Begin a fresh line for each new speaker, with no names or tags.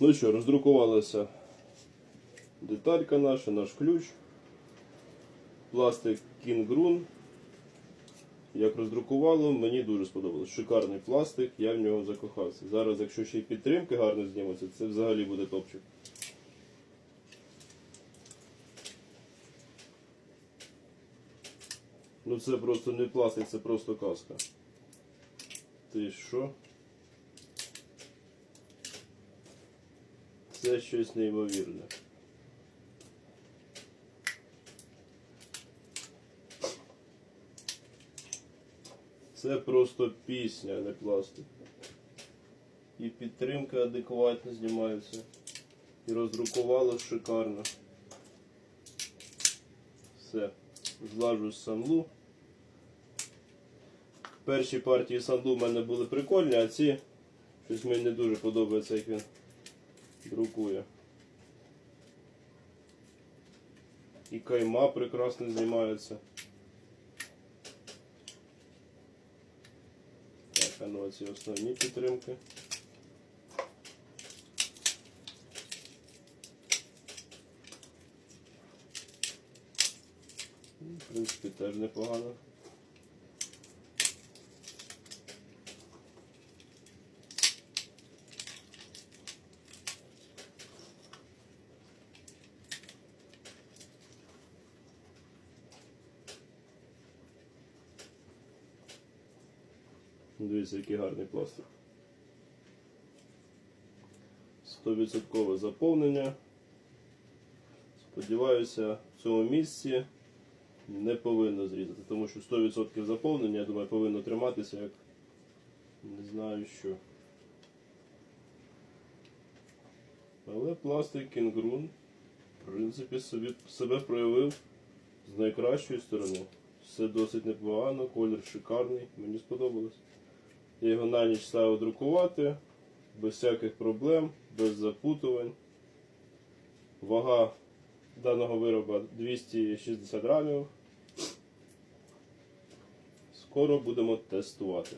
Ну що, роздрукувалася деталька наша, наш ключ. Пластик Кінгрун. Як роздрукувало, мені дуже сподобалось. Шикарний пластик, я в нього закохався. Зараз, якщо ще й підтримки гарно знімуться, це взагалі буде топчик. Ну це просто не пластик, це просто каска. Ти що? Це щось неймовірне. Це просто пісня, а не пластик. І підтримка адекватно знімається. І роздрукувало шикарно. Все. Злажу санлу. Перші партії санлу в мене були прикольні, а ці щось мені не дуже подобається, як він друкує. І кайма прекрасно знімається. Так, а ну ці основні підтримки. Ну, В принципі, теж непогано. Дивіться, який гарний пластик. 100% заповнення. Сподіваюся, в цьому місці не повинно зрізати, тому що 100% заповнення, я думаю, повинно триматися як не знаю що. Але пластик кінгрун, в принципі, собі, себе проявив з найкращої сторони. Все досить непогано, колір шикарний, мені сподобалось. Я його на ніч ставив друкувати, без всяких проблем, без запутувань. Вага даного вироба 260 грамів. Скоро будемо тестувати.